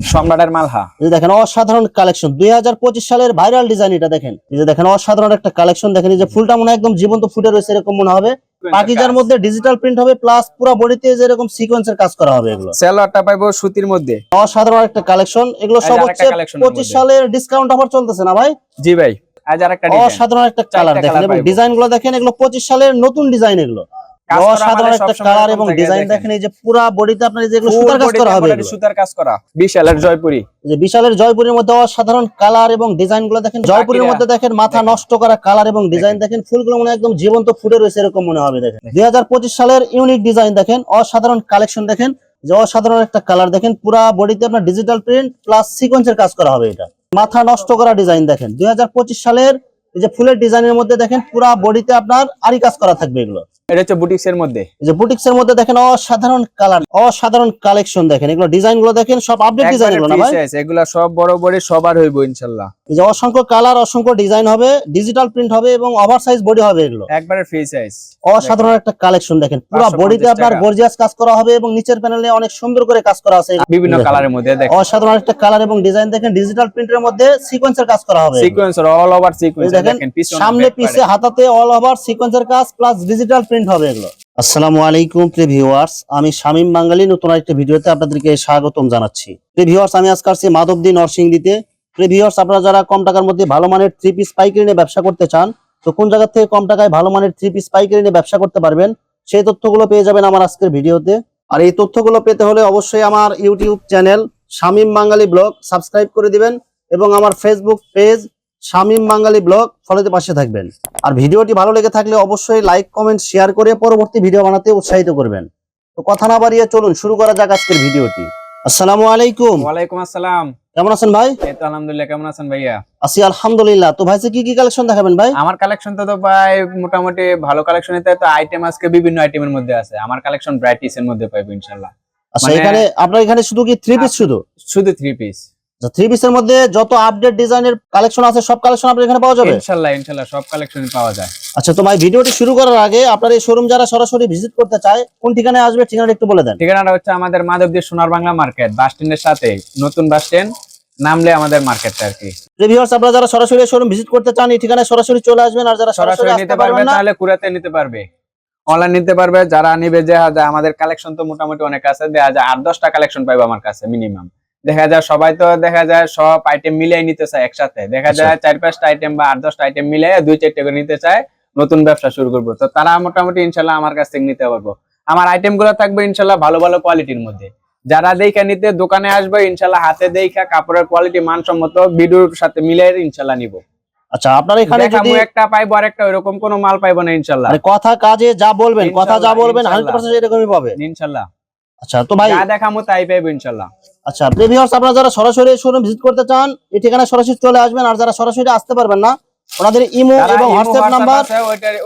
সম্রাটের মালহা। এই দেখেন অসাধারণ কালেকশন দুই হাজার পঁচিশ সালের ভাইরাল ডিজাইন এটা দেখেন। এই যে দেখেন অসাধারণ একটা কালেকশন দেখেন। এই যে ফুলটা মনে একদম জীবন্ত ফুটে রয়েছে এরকম মনে হবে। পাকিজার মধ্যে ডিজিটাল প্রিন্ট হবে প্লাস পুরো বডিতে যেরকম সিকোয়েন্সের কাজ করা হবে এগুলো। সেলোয়ারটা পাইবো সুতির মধ্যে। অসাধারণ একটা কালেকশন এগুলো সব হচ্ছে collection এর পঁচিশ মধ্যে। সালের ডিসকাউন্ট অফার চলতেছে না ভাই? জি ভাই আজ আর একটা ডিজাইন অসাধারণ একটা কালার দেখেন। ডিজাইনগুলো দেখেন এগুলো পঁচিশ সালের নতুন ডিজাইন এগুলো। অসাধারণ আমাদের একটা সবসময় কালার এরকম এবং থাকে, ডিজাইন দেখেন। দেখেন এই যে পুরা বডিতে আপনার যেগুলো সুতার কাজ করা হবে সুতার কাজ করা। বিশালের জয়পুরি। যে বিশালের জয়পুরের মধ্যে অসাধারণ কালার এবং ডিজাইনগুলো দেখেন জয়পুরের মধ্যে দেখেন মাথা নষ্ট করা কালার এবং ডিজাইন দেখেন। ফুলগুলো মনে একদম জীবন্ত ফুটে রয়েছে এরকম মনে হবে দেখেন। দুই হাজার পঁচিশ সালের ইউনিক ডিজাইন দেখেন অসাধারণ কালেকশন দেখেন যে অসাধারণ একটা কালার দেখেন পুরা বডিতে আপনার ডিজিটাল প্রিন্ট প্লাস সিকোয়েন্সের কাজ করা হবে এটা। মাথা নষ্ট করা ডিজাইন দেখেন দুই হাজার পঁচিশ সালের এই যে ফুলের ডিজাইনের মধ্যে দেখেন পুরা বডিতে আপনার আরি কাজ করা থাকবে এগুলো। এটা হচ্ছে বুটিক্স এর মধ্যে যে বুটিক্স এর মধ্যে দেখেন অসাধারণ কালার অসাধারণ কালেকশন দেখেন। এগুলো ডিজাইনগুলো দেখেন সব আপডেট ডিজাইন এগুলো না ভাই? size, সব বড় বড় সবার হইবো ইনশাল্লাহ। এই যে অসংখ্য কালার অসংখ্য ডিজাইন হবে ডিজিটাল প্রিন্ট হবে এবং ওভার বডি হবে এগুলো। একবারে ফ্রি সাইজ অসাধারণ একটা কালেকশন দেখেন। পুরো বডিতে আপনার গর্জিয়াস কাজ করা হবে এবং নিচের প্যানেলে অনেক সুন্দর করে কাজ করা আছে। বিভিন্ন। কালারের মধ্যে দেখেন। অসাধারণ একটা কালার এবং ডিজাইন দেখেন ডিজিটাল প্রিন্টের মধ্যে সিকোয়েন্সের কাজ করা হবে। এগুলো। অল ওভার সিকোয়েন্স দেখেন দেখেন সামনে পিছে হাতাতে অল ওভার সিকোয়েন্সের কাজ প্লাস ডিজিটাল প্রিন্ট হবে এগুলো। আসসালামু আলাইকুম প্রিয় ভিউয়ার্স, আমি শামীম বাঙালি নতুন একটা ভিডিওতে আপনাদেরকে স্বাগতম জানাচ্ছি। প্রিয় ভিউয়ার্স, আমি আজকে আসছি মাধবদী নরসিংদীতে। প্রিয় ভিউয়ার্স, আপনারা যারা কম টাকার মধ্যে ভালো মানের থ্রি পিস পাইকারি নিয়ে ব্যবসা করতে চান, তো কোন জায়গা থেকে কম টাকায় ভালো মানের থ্রি পিস পাইকারি নিয়ে ব্যবসা করতে পারবেন, সেই তথ্যগুলো পেয়ে যাবেন আমার আজকের ভিডিওতে। আর এই তথ্যগুলো পেতে হলে অবশ্যই আমার YouTube channel Shamim Bangali vlog subscribe করে দিবেন এবং আমার Facebook page Shamim Bangali vlog ফলোতে পাশে থাকবেন। আর ভিডিওটি ভালো লেগে থাকলে অবশ্যই লাইক কমেন্ট শেয়ার করে পরবর্তী ভিডিও বানাতে উৎসাহিত করবেন। তো কথা না বাড়িয়ে চলুন শুরু করা যাক আজকের ভিডিওটি। আসসালামু আলাইকুম। ওয়ালাইকুম আসসালাম। কেমন আছেন ভাই? এই তো আলহামদুলিল্লাহ কেমন আছেন ভাইয়া? আছি আলহামদুলিল্লাহ। তো ভাই কি কি কালেকশন দেখাবেন ভাই? আমার কালেকশন তো তো ভাই মোটামুটি ভালো কালেকশন এতে তো আইটেম আজকে বিভিন্ন আইটেমের মধ্যে আছে। আমার কালেকশন ব্রাইটিস এর মধ্যে পাইবো ইনশাআল্লাহ। আচ্ছা মানে- এখানে আপনার এখানে শুধু কি থ্রি পিস শুধু? শুধু থ্রি পিস থ্রি পিসের মধ্যে যত আপডেট ডিজাইনের কালেকশন আছে সব কালেকশন আপনার এখানে পাওয়া যাবে? ইনশাআল্লাহ ইনশাআল্লাহ সব কালেকশন পাওয়া যায়। আচ্ছা তো ভাই ভিডিওটি শুরু করার আগে আপনার এই শোরুম যারা সরাসরি ভিজিট করতে চায় কোন ঠিকানায় আসবে ঠিকানাটা একটু বলে দেন। ঠিকানাটা হচ্ছে আমাদের মাধবদী সোনার বাংলা মার্কেট বাস স্ট্যান্ডের সাথে নতুন বাস স্ট্যান্ড নামলে আমাদের মার্কেটটা আর কি। রিভিউয়ার্স আপনারা যারা সরাসরি শোরুম ভিজিট করতে চান এই ঠিকানায় সরাসরি চলে আসবেন আর যারা সরাসরি নিতে পারবে তাহলে কুড়াতে নিতে পারবে। অনলাইন নিতে পারবে যারা নিবে যে আমাদের কালেকশন তো মোটামুটি অনেক আছে দেখা যায় আট দশটা কালেকশন পাইবে আমার কাছে মিনিমাম দেখা যায় সবাই তো দেখা যায় সব আইটেম মিলাই নিতে চায় একসাথে। দেখা আচ্ছা। যায় চার পাঁচটা আইটেম বা আট দশটা আইটেম মিলাই দুই চারটে করে নিতে চায় নতুন ব্যবসা শুরু করব। তো তারা মোটামুটি ইনশাল্লাহ আমার কাছ থেকে নিতে পারব। আমার আইটেমগুলো থাকবে ইনশাল্লাহ ভালো ভালো কোয়ালিটির মধ্যে। যারা দেখা নিতে দোকানে আসবে ইনশাল্লাহ হাতে দেখা কাপড়ের কোয়ালিটি মানসম্মত ভিডিওর সাথে মিলাই ইনশাল্লাহ নিবো। আচ্ছা আপনার এখানে যদি একটা পাইবো আর একটা ওইরকম কোনো মাল পাইবো না ইনশাল্লাহ। কথা কাজে যা বলবেন কথা যা বলবেন হান্ড্রেড ইনশাল্লাহ। পার্সেন্ট এরকমই পাবে। ইনশাল্লাহ। আচ্ছা তো ভাই যা দেখামু তাই পাইবো ইনশাল্লাহ। আচ্ছা প্রিভিউয়ার্স আপনারা যারা সরাসরি শোরুম ভিজিট করতে চান এই ঠিকানায় সরাসরি চলে আসবেন। আর যারা সরাসরি আসতে পারবেন না ওনাদের ইমো এবং হোয়াটসঅ্যাপ নাম্বার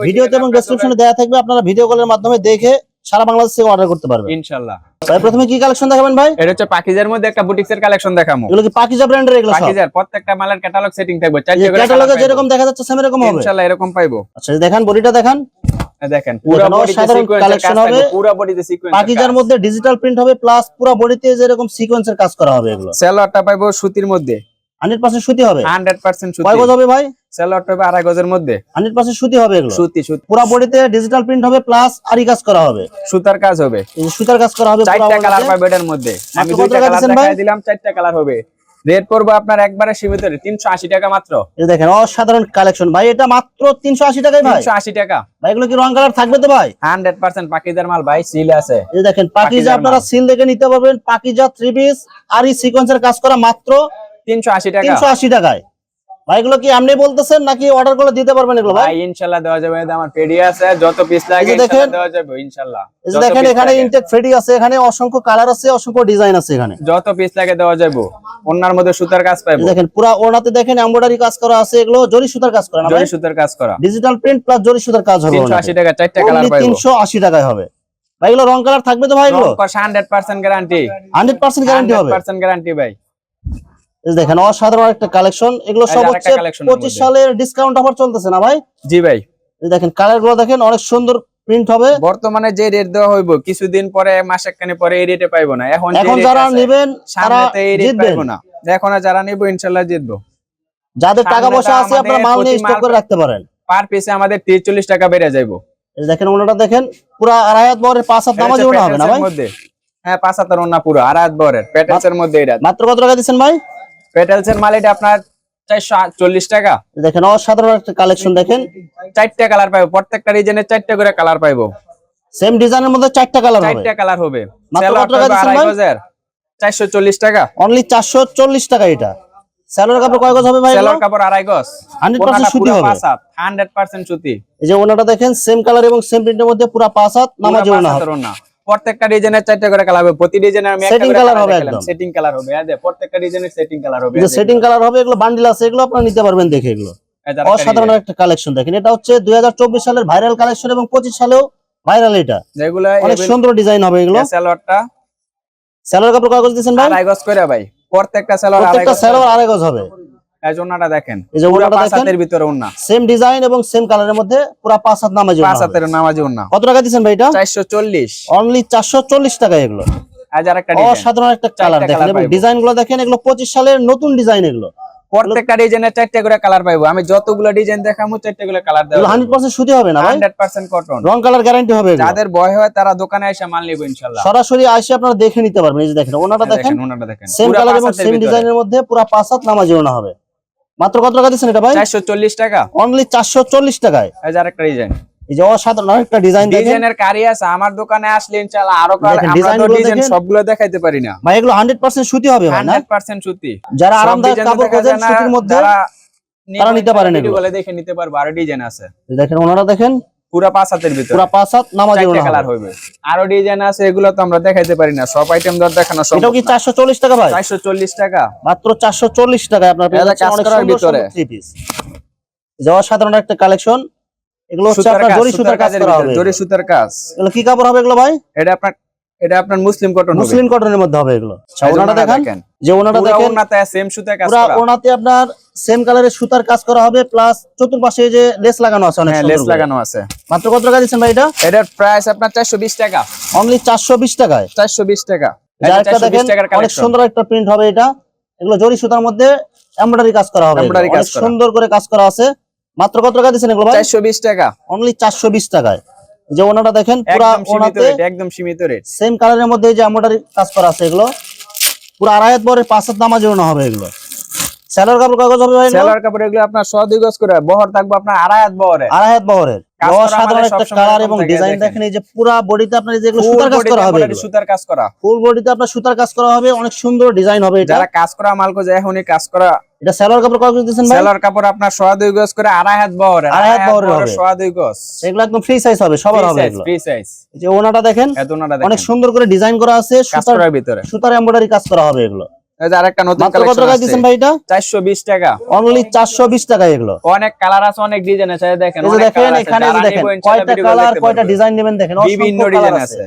ভিডিওতে এবং ডেসক্রিপশনে দেওয়া থাকবে। আপনারা ভিডিও কলের মাধ্যমে দেখে সারা বাংলাদেশ থেকে অর্ডার করতে পারবেন। ইনশাল্লাহ। ভাই প্রথমে কি কালেকশন দেখাবেন ভাই? এটা হচ্ছে পাকিজার মধ্যে একটা বুটিক্স এর কালেকশন দেখামু। এগুলো কি পাকিজা ব্র্যান্ডের এগুলো সব? পাকিজার প্রত্যেকটা মালের ক্যাটালগ সেটিং থাকবে করে ক্যাটালগে যেরকম দেখা যাচ্ছে সেম এরকম হবে। ইনশাল্লাহ এরকম পাইবো। আচ্ছা দেখান বডিটা দেখান। দেখেন পুরো বডিতে হবে। পুরো সিকোয়েন্স পাকিজার মধ্যে ডিজিটাল প্রিন্ট হবে প্লাস পুরো বডিতে যেরকম সিকোয়েন্সের কাজ করা হবে এগুলো। সেলোয়ারটা পাইবো সুতির মধ্যে। হান্ড্রেড পার্সেন্ট সুতি হবে? 100% সুতি। কয় গজ হবে ভাই? সেলোয়ারটা পাইবো আড়াই গজের মধ্যে। হান্ড্রেড পার্সেন্ট সুতি হবে এগুলো। সুতি সুতি। পুরো বডিতে ডিজিটাল প্রিন্ট হবে প্লাস আরি কাজ করা হবে। সুতার কাজ হবে। সুতার কাজ করা হবে চারটা কালার। পাবে এটার মধ্যে। আমি দুইটা কালার দেখাই দিলাম চারটা কালার হবে। রেট পড়ব আপনার একবারে সীমিত তিনশো আশি টাকা মাত্র। এই দেখেন অসাধারণ কালেকশন ভাই এটা মাত্র তিনশো আশি টাকায় ভাই। তিনশো আশি টাকা। ভাই এগুলো কি রং কালার থাকবে তো ভাই? হান্ড্রেড পার্সেন্ট পাকিদার মাল ভাই সিল আছে। এই দেখেন পাকিজা আপনারা সিল দেখে নিতে পারবেন পাকিজা থ্রি পিস আর এই সিকোয়েন্সের কাজ করা মাত্র তিনশো আশি টাকা। তিনশো আশি টাকায়। ভাই এগুলো কি আপনি বলতেছেন নাকি অর্ডার করে দিতে পারবেন এগুলো ভাই? ইনশাল্লাহ দেওয়া যাবে। এটা আমার পেডি আছে যত পিস লাগে। দেওয়া যাবে ইনশাল্লাহ। এই যে দেখেন এখানে ইনটেক ফ্রেডি আছে এখানে অসংখ্য কালার আছে অসংখ্য ডিজাইন আছে এখানে। যত পিস লাগে দেওয়া যাবে। অন্যার মধ্যে সুতার কাজ পাইবো। দেখেন পুরা ওনাতে দেখেন এমব্রয়ডারি কাজ করা আছে এগুলো জরি সুতার কাজ করা না জরি সুতার কাজ করা। ডিজিটাল প্রিন্ট প্লাস জরি সুতার কাজ হবে তিনশো আশি টাকা চারটা কালার পাইবো। তিনশো আশি টাকায় হবে। ভাই এগুলো রং কালার থাকবে তো ভাই এগুলো? Hundred percent guarantee hundred percent guarantee হবে। পার্সেন্ট গ্যারান্টি ভাই। দেখেন অসাধারণ একটা কালেকশন এগুলো সব হচ্ছে পঁচিশ। সালের ডিসকাউন্ট অফার চলতেছে না ভাই? জি ভাই। দেখেন কালারগুলো দেখেন অনেক সুন্দর প্রিন্ট হবে। বর্তমানে যে রেট দেওয়া হইব কিছুদিন পরে মাস একখানি পরে এই রেটে পাইবো না। এখন এখন যারা নেবেন তারা পাইবো না। এখন যারা নিবো ইনশাল্লাহ জিতবো। যাদের টাকা পয়সা আছে আপনারা মাল নিয়ে স্টক করে রাখতে পারেন। পার পিসে আমাদের তিরিশ চল্লিশ টাকা বেড়ে যাইবো। দেখেন ওনাটা দেখেন পুরা আড়াই হাত বহরের পাঁচ হাত নামাজ ওনা হবে না ভাই? হ্যাঁ পাঁচ হাতের ওন্না পুরো আর হাত বরের প্যাটেলস মধ্যে এটা। মাত্র কত টাকা দিচ্ছেন ভাই? প্যাটেলস এর মাল এটা আপনার চারশো চল্লিশ টাকা। দেখেন অসাধারণ একটা কালেকশন দেখেন। চারটা কালার পাইবো প্রত্যেকটা রিজনের চারটা করে কালার পাইবো। সেম ডিজাইনের মধ্যে চারটা কালার চারটা কালার হবে। চারশো চল্লিশ টাকা। অনলি চারশো চল্লিশ টাকা এটা। কাপড় কয় গজ হবে ভাই সেলোয়ার কাপড় আড়াই গজ। 100% সুতি হবে। হান্ড্রেড পার্সেন্ট সুতি। এই যে ওনাটা দেখেন সেম কালার এবং সেম প্রিন্টের মধ্যে পুরা পাঁচ হাত নামাজ ওনা। প্রত্যেকটা ডিজাইনের চারটা করে কালার হবে। প্রতি ডিজাইনের আমি Setting colour হবে একদম। সেটিং কালার হবে। এই প্রত্যেকটা ডিজাইনের সেটিং কালার হবে। যে সেটিং কালার হবে এগুলো বান্ডিল আছে এগুলো আপনারা নিতে পারবেন দেখে এগুলো। এই অসাধারণ একটা কালেকশন দেখেন। এটা হচ্ছে দুই হাজার চব্বিশ সালের ভাইরাল কালেকশন এবং পঁচিশ সালেও ভাইরাল এটা। যেগুলো অনেক সুন্দর ডিজাইন হবে এগুলো। সেলোয়ারটা। স্যালোর কাপড় কাগজ দিচ্ছেন ভাই? আড়াই গজ করে ভাই। প্রত্যেকটা সেলোয়ার আড়াই গজ হবে। এই দেখেন। এই দেখেন হাতের ভিতরে সেম ডিজাইন এবং সেম কালারের মধ্যে পুরা পাঁচ হাত নামাজ ওনা পাঁচ হবে। হাতের নামাজি ওড়না। কত টাকা ভাই এটা? অনলি এগুলো। আজ আরেকটা ডিজাইন অসাধারণ একটা কালার দেখেন। এবং এগুলো পঁচিশ সালের নতুন ডিজাইন এগুলো। প্রত্যেকটা ডিজাইনের চারটা করে কালার পাইবো। আমি যতগুলো ডিজাইন দেখামু চারটা করে কালার দেবো সুতি হবে না কটন রং কালার গ্যারান্টি হবে যাদের ভয় হয় তারা দোকানে এসে মাল নিবো সরাসরি আসে আপনারা দেখে নিতে পারবেন। এই যে দেখেন ওনাটা দেখেন। দেখেন ওনাটা দেখেন। সেম কালার পাঁচ এবং সেম ডিজাইনের মধ্যে পুরা পাঁচ হাত নামাজি ওনা হবে। মাত্র কত টাকা দিচ্ছেন এটা ভাই? চারশো চল্লিশ টাকা। অনলি চারশো চল্লিশ টাকায়। এই যে আরেকটা ডিজাইন এই যে অসাধারণ একটা ডিজাইন দেখেন। ডিজাইনের কারি আছে আমার দোকানে আসলে ইনশাআল্লাহ আরও কার- আমরা তো ডিজাইন সবগুলো দেখাইতে পারি না। ভাই এগুলো হান্ড্রেড পার্সেন্ট সুতি হবে ভাই না? হান্ড্রেড পার্সেন্ট সুতি। যারা আরামদায়ক কাপড় খোঁজেন সুতির মধ্যে তারা নিতে পারেন এগুলো। দেখে নিতে পারবে আরও ডিজাইন আছে। দেখেন ওনারা দেখেন। পুরা পাঁচ হাতের ভিতরে। পুরা পাঁচ হাত নামাজি কালার হবে। হবে আরও ডিজাইন আছে এগুলো তো আমরা দেখাইতে পারি না। সব আইটেম দর দেখানো সব কি টাকা ভাই? টাকা। মাত্র আপনার পেয়ে এটা অনেক সুন্দর ভিতরে। থ্রি পিস একটা কালেকশন এগুলো হচ্ছে আপনার কাজ জরি সুতার সুতার কাজ করা হবে। জরি সুতার কাজ। এগুলো কি কাপড় হবে এগুলো ভাই? এটা আপনার এটা আপনার মুসলিম কটন মুসলিম কটনের মধ্যে হবে এগুলো। আচ্ছা, ওনাটা দেখেন। যে ওনাটা দেখেন ওড়নাতে সেম সুতায় কাজ করা। ওনাতে আপনার সেম কালারের সুতার কাজ করা হবে প্লাস চতুর্পাশে যে লেস লাগানো আছে অনেক হ্যাঁ লেস লাগানো আছে। মাত্র কত টাকা দিচ্ছেন ভাই এটা? এটার প্রাইস আপনার চারশো বিশ টাকা। অনলি চারশো বিশ টাকায়? চারশো বিশ টাকা। বিশ দেখেন অনেক সুন্দর একটা প্রিন্ট হবে এটা। এগুলো জরি সুতার মধ্যে এমব্রয়ডারি কাজ করা হবে। Embroidery কাজ। সুন্দর করে কাজ করা আছে। মাত্র কত টাকা দিচ্ছেন এগুলো ভাই? চারশো বিশ টাকা। অনলি চারশো বিশ টাকায়। যে ওনাটা দেখেন পুরো একদম সীমিত ওনাতে রেট একদম সীমিত রেট সেম কালারের মধ্যে এই যে এমব্রয়ডারি কাজ করা আছে এগুলো পুরো আড়াই হাত বরের পাঁচ হাত নামাজ ওনা হবে এগুলো। সেলার কাপড় কাগজ হবে ভাই সেলার কাপড় এগুলো আপনার ছ দুই গজ করে বহর থাকবে আপনার আড়াই হাত বহরে। আড়াই হাত বহরের। অসাধারণ একটা কালার এবং ডিজাইন দেখেন। দেখেন এই যে পুরা বডিতে আপনার এই যে এগুলো Full সুতার কাজ করা হবে সুতার কাজ করা। ফুল বডিতে আপনার সুতার কাজ করা হবে অনেক সুন্দর ডিজাইন হবে এটা। যারা কাজ করা মাল কোজে এখনই কাজ করা। এটা স্যালোর কাপড় কাগজ দিতেছেন ভাই? সেলার কাপড় আপনার গজ করে আড়াই হাত বহরে আড়াই হাত বহরের হবে। সোয়া দুই গজ। এগুলো একদম ফ্রি সাইজ হবে সবার হবে এগুলো। ফ্রি সাইজ এই যে ওনাটা দেখেন এত না অনেক সুন্দর করে ডিজাইন করা আছে সুতার ভিতরে। সুতার এমব্রয়ডারি কাজ করা হবে এগুলো। আরেকটা নতুন কত টাকা ভাই এটা? বিশ টাকা। অনলি চারশো বিশ টাকা এগুলো। অনেক কালার আছে অনেক ডিজাইন আছে। দেখেন দেখেন এখানে দেখেন কয়টা কালার কয়টা ডিজাইন নেবেন দেখেন বিভিন্ন ডিজাইন আছে।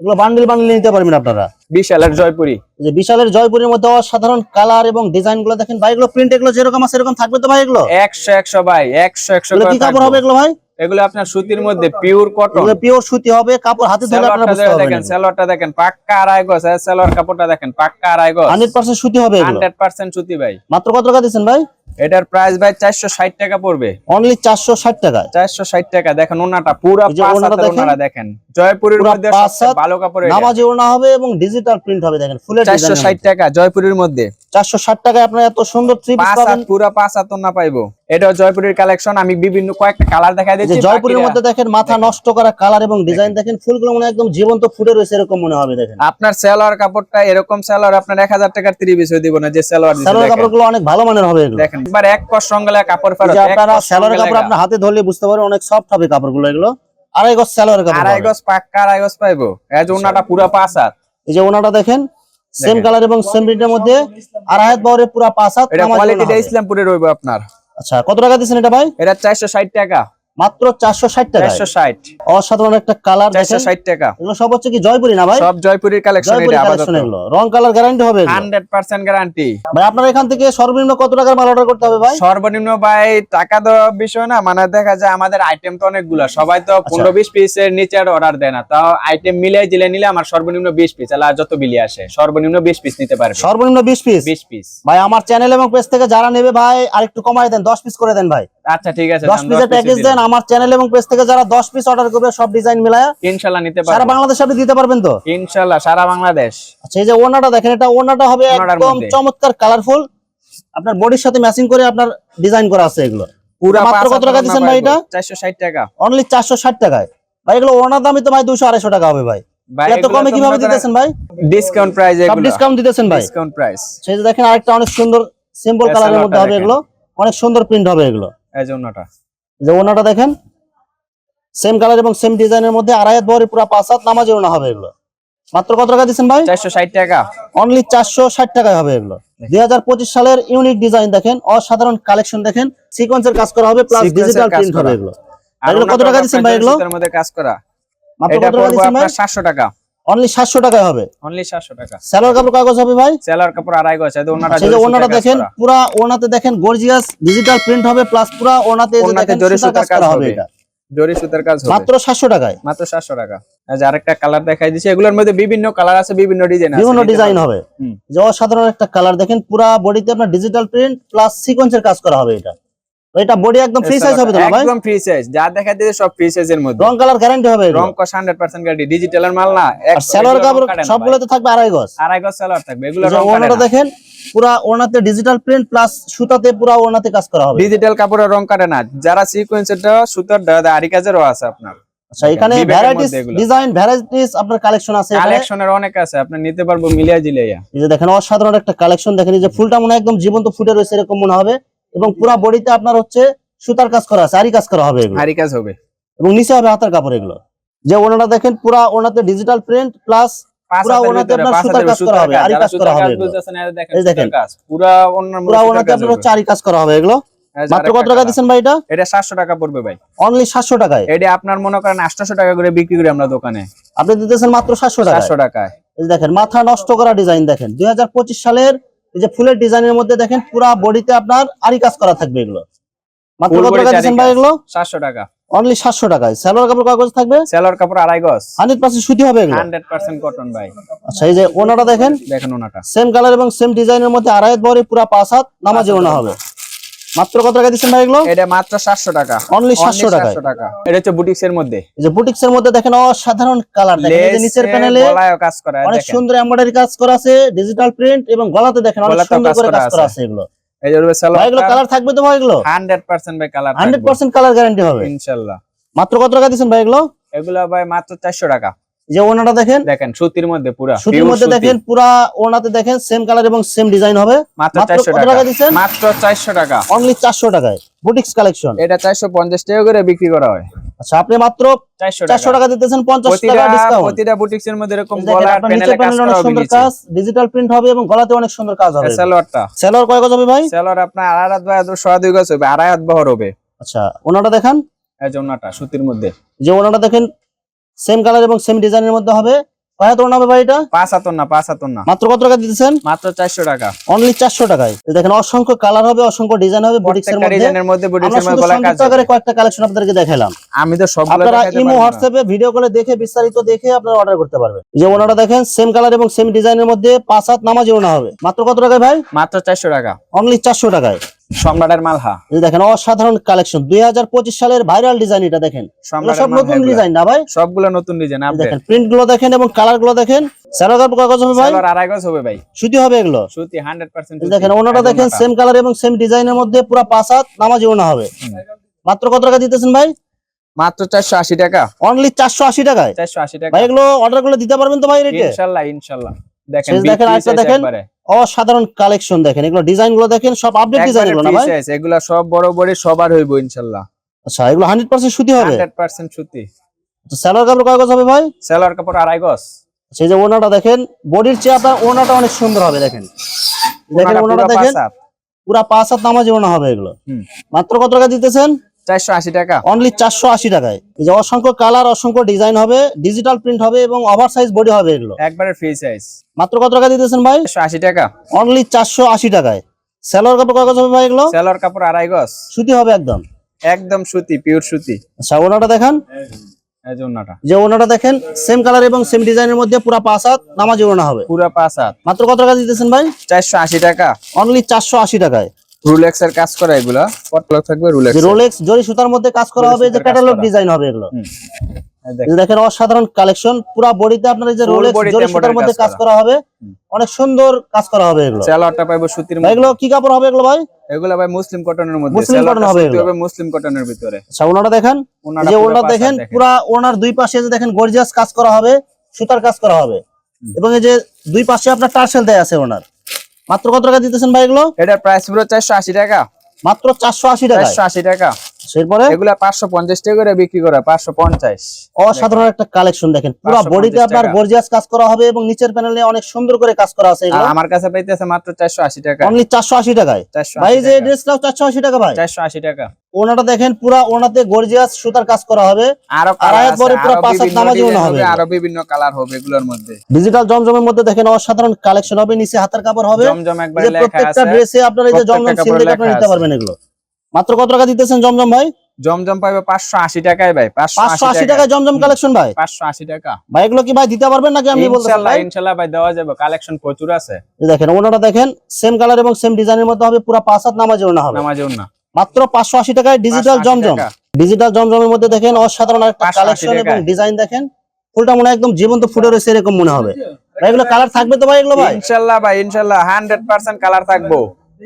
এগুলো বান্ডিল বান্ডিল নিতে পারবেন আপনারা। বিশালের জয়পুরি। যে বিশালের জয়পুরের মধ্যে অসাধারণ কালার এবং ডিজাইনগুলো দেখেন ভাই এগুলো প্রিন্ট এগুলো যেরকম আছে এরকম থাকবে তো ভাই এগুলো? একশো একশো ভাই একশো একশো কি কাপড় হবে এগুলো ভাই? এগুলো আপনার সুতির মধ্যে পিওর কটন এগুলো পিওর সুতি হবে কাপড় হাতে ধরে আপনারা বুঝতে পারবেন। দেখেন সালোয়ারটা দেখেন পাক্কা আড়াই গজ সালোয়ার কাপড়টা দেখেন পাক্কা আড়াই গজ হান্ড্রেড পার্সেন্ট সুতি হবে এগুলো। হান্ড্রেড পার্সেন্ট সুতি ভাই। মাত্র কত টাকা দিচ্ছেন ভাই? এটার প্রাইস ভাই চারশো ষাট টাকা পড়বে। অনলি চারশো ষাট টাকা। চারশো ষাট টাকা। দেখেন ওনাটা পুরো এই যে পাঁচ ওড়নাটা হাতের দেখেন। ওনারা দেখেন। জয়পুরের মধ্যে সবচেয়ে ভালো কাপড়। নামাজি ওড়না হবে এবং ডিজিটাল প্রিন্ট হবে দেখেন ফুলের চারশো ষাট টাকা জয়পুরের মধ্যে। চারশো ষাট টাকায় আপনারা এত সুন্দর থ্রি পিস পাবেন। পুরো পুরা পাঁচ হাত না পাইবো। এটাও জয়পুরের কালেকশন আমি বিভিন্ন কয়েকটা কালার দেখা এই দিচ্ছি জয়পুরের মধ্যে দেখেন মাথা নষ্ট করা কালার এবং ডিজাইন দেখেন ফুলগুলো মনে একদম জীবন্ত ফুটে রয়েছে এরকম মনে হবে দেখেন। আপনার সেলোয়ার কাপড়টা এরকম সেলোয়ার আপনার এক হাজার টাকার ত্রিশ পিস দিব না যে সেলোয়ার দেখেন। কাপড়গুলো অনেক ভালো মানের হবে এগুলো। দেখেন একবার এক কস সঙ্গে কাপড় ফেরত আপনারা সঙ্গে কাপড় আপনার হাতে ধরলে বুঝতে পারবেন অনেক সফট হবে কাপড়গুলো এগুলো। আড়াই গজ স্যালোর কাপড় আড়াই। গজ পাক্কা আড়াই গজ পাইবো। এই যে ওনাটা পুরা পাঁচ হাত। এই যে ওনাটা দেখেন সেম কালার এবং সেম প্রিন্টের মধ্যে আড়াই হাত বহরে পুরো পাঁচ হাত এটা কোয়ালিটিটা। ইসলামপুরে রইবো আপনার। আচ্ছা কত টাকা দিচ্ছেন এটা ভাই? এটা চারশো ষাট টাকা। মাত্র চারশো ষাট টাকা চারশো ষাট। অসাধারণ একটা কালার চারশো ষাট টাকা। এগুলো সব হচ্ছে কি জয়পুরি না ভাই? সব জয়পুরের কালেকশন এগুলো। রং কালার গ্যারান্টি হবে হান্ড্রেড পার্সেন্ট গ্যারান্টি ভাই আপনার এখান থেকে সর্বনিম্ন কত টাকার মাল অর্ডার করতে হবে ভাই? সর্বনিম্ন ভাই টাকা দেওয়ার বিষয় না মানে দেখা যায় আমাদের আইটেম তো অনেকগুলা। সবাই তো আচ্ছা। পনেরো বিশ পিসের নিচে অর্ডার দেয় না। তাও আইটেম জিলে নিলে আমার সর্বনিম্ন বিশ পিস আর যত বিলি আসে সর্বনিম্ন বিশ পিস নিতে পারবে। সর্বনিম্ন বিশ পিস বিশ পিস ভাই আমার চ্যানেল এবং পেজ থেকে যারা নেবে ভাই আরেকটু কমাই দেন দশ পিস করে দেন ভাই। আচ্ছা ঠিক আছে দশ পিসের প্যাকেজ দেন আমার চ্যানেল এবং পেজ থেকে যারা দশ পিস অর্ডার করবে সব ডিজাইন মিলায় ইনশাল্লাহ নিতে সারা বাংলাদেশে আপনি দিতে পারবেন তো? ইনশাল্লাহ সারা বাংলাদেশ। আচ্ছা এই যে ওনাটা দেখেন এটা ওনাটা হবে একদম চমৎকার কালারফুল আপনার বডির সাথে ম্যাচিং করে আপনার ডিজাইন করা আছে এগুলো। পুরো মাত্র কত টাকা দিচ্ছেন ভাই এটা? চারশো ষাট টাকা। অনলি চারশো ষাট টাকায়। ভাই এগুলো ওনার দামই তো ভাই টাকা হবে ভাই। এত কমে কীভাবে দিতেছেন ভাই? ডিসকাউন্ট প্রাইস সব ডিসকাউন্ট দিতেছেন ভাই। ডিসকাউন্ট প্রাইস সেই যে দেখেন আরেকটা অনেক সুন্দর সিম্পল এই কালারের মধ্যে হবে এগুলো। অনেক সুন্দর প্রিন্ট হবে এগুলো। এই জন্যটা যে ওনাটা দেখেন সেম কালার এবং সেম ডিজাইনের মধ্যে আড়াই হাত বহরে পুরো পাঁচ হাত নামাজে ওনা হবে এগুলো। মাত্র কত টাকা দিচ্ছেন ভাই? চারশো ষাট টাকা। অনলি চারশো ষাট টাকায় হবে এগুলো। দুই হাজার পঁচিশ সালের ইউনিক ডিজাইন দেখেন অসাধারণ কালেকশন দেখেন সিকোয়েন্সের কাজ করা হবে প্লাস ডিজিটাল প্রিন্ট হবে এগুলো। এগুলো কত টাকা দিচ্ছেন ভাই এগুলো? মধ্যে কাজ করা। মাত্র কত টাকা দিচ্ছেন ভাই? আপনার সাতশো টাকা। অনলি সাতশো টাকায় হবে। অনলি সাতশো টাকা। স্যালোয়ার কাপড় কাগজ হবে ভাই? সেলার কাপড় আড়াই গজ আছে ওনাটা সেই যে ওনাটা দেখেন পুরা ওনাতে দেখেন গর্জিয়াস ডিজিটাল প্রিন্ট হবে প্লাস পুরা ওনাতে যে দেখেন জরি সুতার কাজ হবে। এটা। জরি সুতার কাজ হবে। মাত্র সাতশো টাকায়। মাত্র সাতশো টাকা। এই যে আরেকটা কালার দেখাই দিছি এগুলোর মধ্যে বিভিন্ন কালার আছে বিভিন্ন ডিজাইন আছে বিভিন্ন ডিজাইন হবে। যে অসাধারণ একটা কালার দেখেন পুরা বডিতে আপনার ডিজিটাল প্রিন্ট প্লাস সিকোয়েন্সের কাজ করা হবে এটা। এটা বডি একদম ফ্রি সাইজ হবে তো ভাই? একদম ফ্রি সাইজ যা দিয়েছে সব ফ্রি সাইজের মধ্যে। রং কালার গ্যারান্টি হবে রং কস 100% গ্যারান্টি ডিজিটালের মাল না আর সালোয়ার কাপড় সবগুলোতে থাকবে আড়াই গজ। আড়াই গজ সালোয়ার থাকবে এগুলো রং ওনাটা দেখেন পুরা ওনাতে ডিজিটাল প্রিন্ট প্লাস সুতাতে পুরা ওনাতে কাজ করা হবে। ডিজিটাল কাপড়ের রং কাটে না। যারা সিকোয়েন্সেরটা সুতার আরি কাজেরও আছে আপনার। আচ্ছা এখানে ভ্যারাইটিস ডিজাইন ভ্যারাইটিস আপনার কালেকশন আছে কালেকশনের অনেক আছে আপনি নিতে পারব মিলিয়া জিলিয়া। এই যে দেখেন অসাধারণ একটা কালেকশন দেখেন এই যে ফুলটা মনে হয় একদম জীবন্ত ফুটে রয়েছে এরকম মনে হবে। এবং পুরা বডিতে আপনার হচ্ছে সুতার কাজ করা আছে আরি কাজ করা হবে এগুলো। আরি কাজ হবে। এবং নিচে হবে হাতের কাপড় এগুলো। যে ওনাটা দেখেন পুরা ওনাতে ডিজিটাল প্রিন্ট প্লাস পুরা ওনাতে আপনার পাঁচ সুতার হাতের কাজ করা হবে, আরি কাজ। করা হবে এগুলো। বুঝতেছেন, এই দেখেন। পুরা অন্য পুরা ওনাতে আপনার হচ্ছে আরি কাজ করা হবে এগুলো। মাত্র কত টাকা দিচ্ছেন ভাই এটা? টাকা পড়বে ভাই। অনলি সাতশো টাকায়? এটা আপনার মনে করেন টাকা করে বিক্রি করি আমরা দোকানে। আপনি দিতেছেন মাত্র সাতশো টাকা সাতশো টাকায়। এই দেখেন মাথা নষ্ট করা ডিজাইন দেখেন। দুই হাজার পঁচিশ সালের এই যে ফুলের ডিজাইনের মধ্যে দেখেন পুরো বডিতে আপনার আরি কাজ করা থাকবে এগুলো। মাত্র কত টাকা দিচ্ছেন ভাই এগুলো? সাতশো টাকা। অনলি সাতশো টাকায়। সালোয়ার কাপড় কাগজ থাকবে? সেলর কাপড় আড়াই গজ। হান্ড্রেড পার্সেন্ট সুতি হবে এগুলো? হান্ড্রেড পার্সেন্ট কটন ভাই। আচ্ছা এই যে ওনাটা দেখেন? দেখেন ওনাটা। সেম কালার এবং সেম ডিজাইনের মধ্যে আড়াইত বরে পুরো পাঁচ হাত নামাজে ওনা হবে। মাত্র কত টাকা দিচ্ছেন ভাই এগুলো? এটা মাত্র সাতশো টাকা। Only 700 টাকায়। 700 টাকা। এটা হচ্ছে বুটিক্স এর মধ্যে। এই যে বুটিক্স এর মধ্যে দেখেন অসাধারণ কালার দেখেন এই যে নিচের প্যানেলে গলায়ও কাজ করা অনেক সুন্দর এমব্রয়ডারি কাজ করা আছে ডিজিটাল প্রিন্ট এবং গলাতে দেখেন অনেক সুন্দর করে কাজ করা আছে। এগুলো। এই যে ভাই এগুলো কালার থাকবে তো ভাই এগুলো? হান্ড্রেড পার্সেন্ট ভাই colour hundred percent colour guarantee হবে। ইনশাল্লাহ। মাত্র কত টাকা দিচ্ছেন ভাই এগুলো? এগুলো ভাই মাত্র চারশো টাকা। যে ওনাটা দেখেন দেখেন সুতির মধ্যে পুরা। সুতির মধ্যে দেখেন পুরা ওনাতে দেখেন সেম কালার এবং সেম ডিজাইন হবে। মাত্র মাত্র চারশো কত টাকা। টাকা দিচ্ছেন? মাত্র চারশো টাকা। অনলি চারশো টাকায়। বুটিক্স কালেকশন এটা চারশো পঞ্চাশ টাকা করে বিক্রি করা হয়। আচ্ছা আপনি মাত্র চারশো চারশো টাকা দিতেছেন পঞ্চাশ টাকা ডিসকাউন্ট প্রতিটা বুটিক্স এর মধ্যে এরকম গলা প্যানেলে কাজ করা সুন্দর কাজ ডিজিটাল প্রিন্ট হবে এবং গলাতে অনেক সুন্দর কাজ হবে। সেলোয়ারটা সেলর কয় গজ হবে ভাই? সেলোয়ার আপনার আড়াই হাত বা সোয়া দুই গজ হবে আড়াই হাত বহর হবে। আচ্ছা ওনাটা দেখেন। এই যে ওনাটা সুতির মধ্যে। যে ওনাটা দেখেন সেম কালার এবং সেম ডিজাইনের মধ্যে হবে। কয় ভাই এটা পাঁচ না পাঁচ হাতন না। মাত্র কত টাকা দিতেছেন? মাত্র চারশো টাকা। অনলি চারশো টাকায়। দেখেন অসংখ্য কালার হবে অসংখ্য ডিজাইন হবে মধ্যে। ডিজাইনের মধ্যে গলা কাজ কয়েকটা কালেকশন আপনাদেরকে দেখালাম। আমি তো সবগুলো আপনারা ইমো হোয়াটসঅ্যাপে ভিডিও কলে দেখে বিস্তারিত দেখে আপনারা অর্ডার করতে পারবেন। যে ওনাটা দেখেন সেম কালার এবং সেম ডিজাইনের মধ্যে পাঁচ হাত নামাজি ওনা হবে। মাত্র কত টাকায় ভাই? মাত্র চারশো টাকা। অনলি চারশো টাকায়। সম্রাটের মালহা। এই দেখেন অসাধারণ কালেকশন দুই হাজার পঁচিশ সালের ভাইরাল ডিজাইন এটা দেখেন। সব নতুন ডিজাইন না ভাই? সবগুলো নতুন ডিজাইন আপডেট দেখেন প্রিন্টগুলো দেখেন এবং কালারগুলো দেখেন স্যালো কাগজ হবে ভাই? সেলোয়ার আড়াই গজ হবে ভাই। সুতি হবে এগুলো। সুতি হান্ড্রেড পার্সেন্ট এই দেখেন ওনাটা দেখেন সেম কালার এবং সেম ডিজাইনের মধ্যে পুরো পাঁচ হাত নামাজি ওনা হবে। মাত্র কত টাকা দিতেছেন ভাই? মাত্র চারশো আশি টাকা। অনলি চারশো আশি টাকায়? চারশো আশি টাকা। ভাই এগুলো অর্ডার করলে দিতে পারবেন তো ভাই রেটে ইনশাল্লাহ ইনশাল্লাহ। দেখেন দেখেন, আরেকটা দেখেন। অসাধারণ কালেকশন দেখেন। এগুলো ডিজাইনগুলো দেখেন সব আপডেট ডিজাইন এগুলো না ভাই? এগুলা সব বড় বড় সবার হইব ইনশাল্লাহ। আচ্ছা এগুলো হান্ড্রেড পার্সেন্ট সুতি হবে? হান্ড্রেড পার্সেন্ট সুতি। স্যালোয়ার কাপড় কাগজ হবে ভাই? সেলোয়ার কাপড় আড়াই গজ। সেই যে ওনাটা দেখেন বডির চেয়ে আপনার ওনাটা অনেক সুন্দর হবে দেখেন। দেখেন ওনাটা দেখেন। পুরা পাঁচ হাত নামাজি ওনা হবে এগুলো। মাত্র কত টাকা দিতেছেন? চারশো আশি টাকা। অনলি চারশো আশি টাকায়। এই যে অসংখ্য কালার অসংখ্য ডিজাইন হবে ডিজিটাল প্রিন্ট হবে এবং বডি হবে এগুলো। একবারে ফ্রি সাইজ মাত্র কত টাকা দিতেছেন ভাই? টাকা। অনলি চারশো আশি টাকায়। সেলোয়ার কাপড় কাগজ হবে ভাই এগুলো? সেলর কাপড় আড়াই গজ। সুতি হবে একদম। একদম সুতি পিওর সুতি। আচ্ছা ওনাটা দেখেন। যে ওনাটা দেখেন সেম কালার এবং সেম ডিজাইনের মধ্যে পুরো পাঁচ হাত নামাজি ওনা হবে। পুরো পাঁচ হাত। মাত্র কত টাকা দিতেছেন ভাই? চারশো আশি টাকা। অনলি চারশো আশি টাকায়। রুলেক্স এর কাজ করা এগুলা? পটলক থাকবে রুলেক্স রোলেক্স জরি সুতার মধ্যে কাজ করা হবে যে ক্যাটালগ ডিজাইন হবে এগুলো। দেখেন, অসাধারণ কালেকশন পুরো বডিতে আপনার যে রোলেক্স জরি সুতার মধ্যে কাজ করা। হবে। অনেক সুন্দর কাজ করা হবে এগুলো। সেলরটা পাইবো সুতির মধ্যে এগুলো কি কাপড় হবে এগুলো ভাই? এগুলো ভাই মুসলিম কটনের মধ্যে। মুসলিম cotton হবে এগুলো। মুসলিম কটনের ভিতরে। আচ্ছা ওনাটা দেখেন। যে ওনাটা দেখেন পুরা ওনার দুই পাশে যে দেখেন গর্জিয়াস কাজ করা হবে সুতার কাজ করা হবে। এবং এই যে দুই পাশে আপনার টার্সেল দেয়া আছে ওনার। মাত্র কত টাকা দিতেছেন ভাই এগুলো? এটার প্রাইস পুরো চারশো আশি টাকা। মাত্র চারশো আশি টাকা চারশো আশি টাকা। এরপরে? এগুলা পাঁচশো পঞ্চাশ টাকা করে বিক্রি করে পাঁচশো পঞ্চাশ। অসাধারণ একটা কালেকশন দেখেন। পুরো বডিতে আপনার গর্জিয়াস কাজ করা হবে এবং নিচের প্যানেলে অনেক সুন্দর করে কাজ করা আছে এগুলো। আমার কাছে পাইতেছে মাত্র চারশো আশি টাকা। অনলি চারশো আশি টাকায়? ভাই যে ড্রেসটাও চারশো আশি টাকা ভাই। চারশো আশি টাকা। ওনাটা দেখেন পুরা ওনাতে গর্জিয়াস সুতার কাজ করা হবে। আর আয়াত আছে, পুরো পাঁচ হাত নামাজি ওনা হবে। হবে, বিভিন্ন কালার হবে এগুলোর মধ্যে। ডিজিটাল জমজমের মধ্যে দেখেন অসাধারণ কালেকশন হবে নিচে হাতের কাপড় হবে। জমজম প্রত্যেকটা ড্রেসে আপনার এই যে প্রত্যেকটা জমজম সিল দেখে আপনারা নিতে পারবেন এগুলো। মাত্র কত টাকা দিতেছেন জমজম ভাই? জমজম পাবে পাঁচশো আশি টাকায় ভাই পাঁচশো আশি টাকা জমজম কালেকশন ভাই? পাঁচশো আশি টাকা। ভাই এগুলো কি ভাই দিতে পারবেন নাকি আমি ইনশাল্লাহ ভাই? দেওয়া যাবে। কালেকশন প্রচুর আছে। দেখেন ওনাটা দেখেন সেম কালার এবং সেম ডিজাইনের মধ্যে হবে পুরো পাঁচ হাত নামাজি ওনা হবে। নামাজেও না মাত্র পাঁচশো আশি টাকায় ডিজিটাল জমজম। ডিজিটাল জমজমের মধ্যে দেখেন অসাধারণ একটা কালেকশন এবং ডিজাইন দেখেন ফুলটা মনে হয় একদম জীবন্ত ফুটে রয়েছে এরকম মনে হবে। ভাই এগুলো কালার থাকবে তো ভাই এগুলো ভাই? ইনশাল্লাহ ভাই ইনশাল্লাহ হান্ড্রেড পার্সেন্ট কালার থাকব।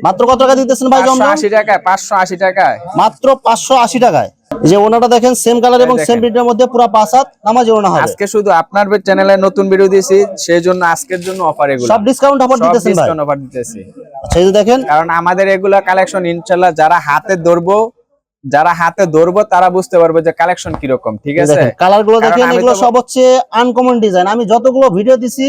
মাত্র কত টাকা দিতেছেন ভাই জমজম? আশি টাকায় পাঁচশো আশি টাকায়। মাত্র পাঁচশো আশি টাকায়। এই যে ওনাটা দেখেন সেম কালার এবং সেম প্রিন্টের মধ্যে পুরো পাঁচ হাত নামাজি ওনা হবে। আজকে শুধু আপনার চ্যানেলে নতুন ভিডিও দিয়েছি সেই জন্য আজকের জন্য অফার এগুলো। সব ডিসকাউন্ট অফার দিতেছেন ভাই। ডিসকাউন্ট অফার দিতেছি। আচ্ছা এই যে দেখেন। কারণ আমাদের এগুলা কালেকশন ইনশাআল্লাহ যারা হাতে ধরবো যারা হাতে ধরবো তারা বুঝতে পারবে যে কালেকশন কীরকম ঠিক আছে? কালারগুলো দেখেন এগুলো সব হচ্ছে আনকমন ডিজাইন আমি যতগুলো ভিডিও দিছি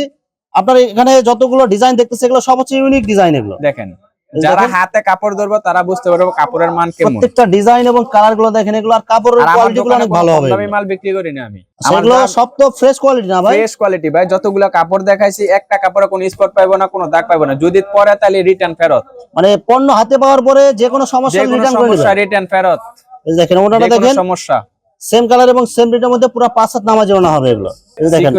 আপনার এখানে যতগুলো ডিজাইন দেখতেছে এগুলো সব হচ্ছে ইউনিক ডিজাইন এগুলো। দেখেন। যারা হাতে কাপড় ধরবো তারা বুঝতে পারবে কাপড়ের মান কেমন। প্রত্যেকটা ডিজাইন এবং কালারগুলো দেখেন এগুলো আর কাপড়ের কোয়ালিটি গুলো অনেক ভালো হবে। দামি মাল বিক্রি করি না আমি। সেগুলো সব তো ফ্রেশ কোয়ালিটি না ভাই। ফ্রেশ কোয়ালিটি ভাই যতগুলো কাপড় দেখাইছি একটা কাপড়ে কোনো স্পট পাইবো না কোনো দাগ পাইবো না। যদি পরে তাহলে রিটার্ন ফেরত। মানে পণ্য হাতে পাওয়ার পরে যে কোনো সমস্যা রিটার্ন করে সমস্যা রিটার্ন ফেরত। দেখেন ওনাটা দেখেন সমস্যা। সেম কালার এবং সেম প্রিন্টের মধ্যে পুরো পাঁচ হাত নামাজে হবে এগুলো। দেখেন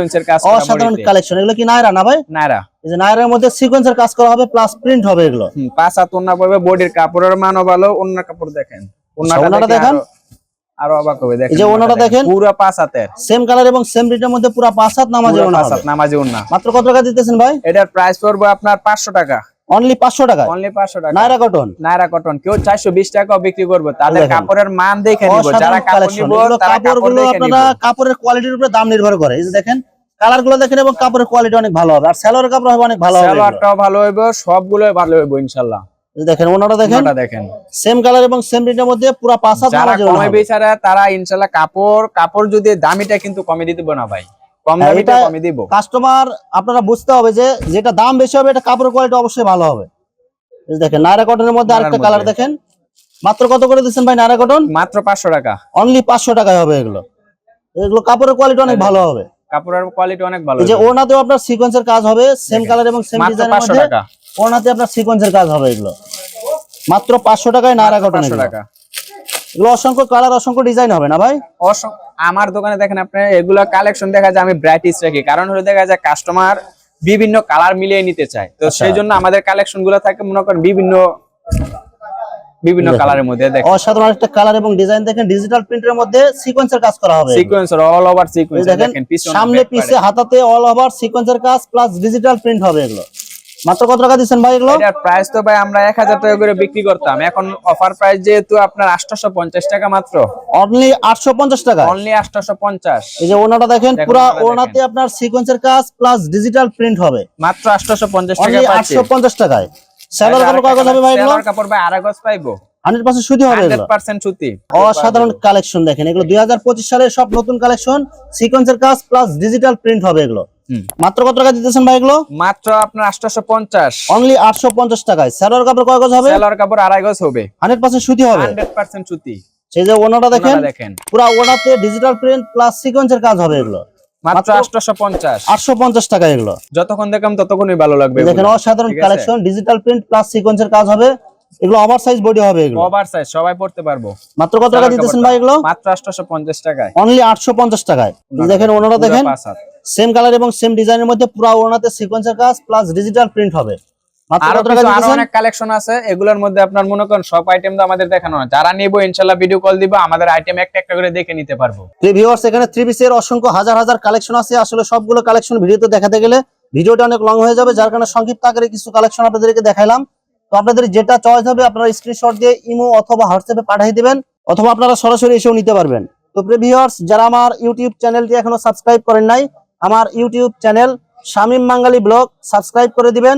অসাধারণ কালেকশন এগুলো কি নায়রা না ভাই? নাইরা এই যে নায়রার মধ্যে সিকোয়েন্সের কাজ করা হবে প্লাস প্রিন্ট হবে এগুলো। হুম, পাঁচ হাত ওন্না পড়বে বডির কাপড়ের মানও ভালো অন্য কাপড় দেখেন। ওন্নাটা ওন্নাটা দেখেন। আরো- আরও অবাক হবে দেখেন এই যে ওন্নাটা দেখেন। পুরো পাঁচ হাতের। সেম কালার এবং সেম প্রিন্টের মধ্যে পুরো পাঁচ হাত নামাজে পুরো পাঁচ হাত নামাজি ওন্না মাত্র কত টাকা দিতেছেন ভাই? এটার প্রাইস পড়বে আপনার পাঁচশো টাকা। অনলি পাঁচশো টাকা অনলি পাঁচশো টাকা। নায়রা কটন নাইরা কটন কেউ চারশো বিশ টাকাও বিক্রি করবে। তাদের কাপড়ের মান দেখে নিব। যারা কাপড় কালেকশন নিব তারা কাপড়গুলো আপনারা কাপড়ের কোয়ালিটির উপরে দাম নির্ভর করে। এই যে দেখেন কালারগুলো দেখেন এবং কাপড়ের কোয়ালিটি অনেক ভালো হবে। আর সেলোয়ার কাপড় হবে অনেক ভালো হবে এগুলো। ভালো হইবে সবগুলো ভালো হইবে ইনশাল্লাহ। দেখেন ওনাটা দেখেন। ওটা দেখেন। সেম কালার এবং সেম মধ্যে পুরো পাঁচ হাত যারা কমে হবে। বেচারা তারা ইনশাল্লাহ কাপড় কাপড় যদি দামিটা কিন্তু কমে দিতে না ভাই। কম হ্যাঁ, দামিটা কমে দিব। কাস্টমার আপনারা বুঝতে হবে যে যেটা দাম বেশি হবে এটা কাপড়ের কোয়ালিটি অবশ্যই ভালো হবে। দেখেন নায়রা কটনের মধ্যে আরেকটা কালার দেখেন। মাত্র কত করে দিচ্ছেন ভাই নায়রা কটন মাত্র পাঁচশো টাকা। অনলি পাঁচশো টাকায় হবে এগুলো। এগুলো কাপড়ের কোয়ালিটি অনেক ভালো হবে। কাপড়ের কোয়ালিটি অনেক ভালো যে। ওনাতেও আপনার সিকোয়েন্সের কাজ হবে সেম কালার এবং সেম ডিজাইনের মধ্যে ওনাতে আপনার সিকোয়েন্সের কাজ হবে এগুলো। মাত্র পাঁচশো টাকায় নায়রা কটন পাঁচশো এগুলো। টাকা। এগুলো অসংখ্য কালার অসংখ্য ডিজাইন হবে না ভাই? আমার দোকানে দেখেন আপনি এগুলা কালেকশন দেখা যায় আমি ব্রাইটিস রাখি কারণ হলো দেখা যায় কাস্টমার বিভিন্ন কালার মিলিয়ে নিতে চায়। তো আচ্ছা। সেই জন্য আমাদের কালেকশনগুলো থাকে মনে করেন বিভিন্ন বিভিন্ন। কালারের মধ্যে দেখেন। অসাধারণ একটা কালার এবং ডিজাইন দেখেন ডিজিটাল প্রিন্টের মধ্যে সিকোয়েন্সের কাজ করা হবে। এগুলো। সিকোয়েন্স অল ওভার সিকোয়েন্স দেখেন সামনে পিছে হাতাতে অল ওভার সিকোয়েন্সের কাজ প্লাস ডিজিটাল প্রিন্ট হবে এগুলো। মাত্র কত টাকা দিচ্ছেন ভাই এগুলো? এটার প্রাইস তো ভাই আমরা এক হাজার টাকা করে বিক্রি করতাম। এখন অফার প্রাইস যেহেতু আপনার আটশো পঞ্চাশ টাকা মাত্র। অনলি আটশো পঞ্চাশ টাকা। অনলি আটশো পঞ্চাশ এই যে ওনাটা দেখেন পুরা ওনাতে আপনার সিকোয়েন্সের কাজ প্লাস ডিজিটাল প্রিন্ট হবে। মাত্র আটশো পঞ্চাশ টাকা অনলি পাচ্ছি। আটশো পঞ্চাশ টাকায়। কাপড় কাগজ হবে ভাই কাপড় ভাই আড়াই গজ পাইবো। হান্ড্রেড পার্সেন্ট সুতি হবে হান্ড্রেড এগুলো পার্সেন্ট সুতি। অসাধারণ কালেকশন দেখেন এগুলো দুই হাজার পঁচিশ সালের সব নতুন কালেকশন সিকোয়েন্সের কাজ প্লাস ডিজিটাল প্রিন্ট হবে এগুলো। মাত্র কত টাকা দিতেছেন ভাই এগুলো? মাত্র আপনার আটশো পঞ্চাশ অনলি আটশো পঞ্চাশ টাকায়। স্যালোর কাপড় কাগজ হবে? সেলোয়ার কাপড় আড়াই গজ হবে। হান্ড্রেড পার্সেন্ট সুতি হবে। হান্ড্রেড পার্সেন্ট সুতি। সেই যে ওনাটা দেখেন দেখেন। পুরো ওনাতে ডিজিটাল প্রিন্ট প্লাস সিকোয়েন্সের কাজ হবে এগুলো। মাত্র টাকা এগুলো। যতক্ষণ দেখলাম ততক্ষণই ভালো লাগবে দেখেন অসাধারণ কালেকশন ডিজিটাল প্রিন্ট প্লাস সিকোয়েন্সের কাজ হবে। এগুলো বডি হবে এগুলো। ওভার সাইজ সবাই পড়তে পারব। মাত্র কত টাকা দিতেছেন ভাই এগুলো? মাত্র টাকায়। অনলি আটশো পঞ্চাশ টাকায়। দেখেন ওনারা দেখেন। সেম কালার এবং সেম ডিজাইনের মধ্যে পুরো ওনাতে সিকোয়েন্সের কাজ প্লাস ডিজিটাল প্রিন্ট হবে। আরও আরও অনেক কালেকশন আছে এগুলোর মধ্যে আপনার মনে করেন সব আইটেম তো আমাদের দেখানো যারা নিবো ইনশাল্লাহ ভিডিও কল দিব আমাদের আইটেম একটা একটা করে দেখে নিতে পারব। ভিউয়ার্স এখানে থ্রি পিসের অসংখ্য হাজার হাজার কালেকশন আছে। আসলে সবগুলো কালেকশন ভিডিওতে দেখাতে গেলে ভিডিওটা অনেক লং হয়ে যাবে যার কারণে সংক্ষিপ্ত আকারে কিছু কালেকশন আপনাদেরকে দেখাইলাম। তো আপনাদের যেটা চয়েস হবে আপনারা স্ক্রিনশট দিয়ে ইমো অথবা হোয়াটসঅ্যাপে পাঠিয়ে দিবেন অথবা আপনারা সরাসরি এসেও নিতে পারবেন। তো যারা আমার ইউটিউব চ্যানেলটি এখনও সাবস্ক্রাইব করেন নাই আমার YouTube channel Shamim Bangali vlog subscribe করে দিবেন।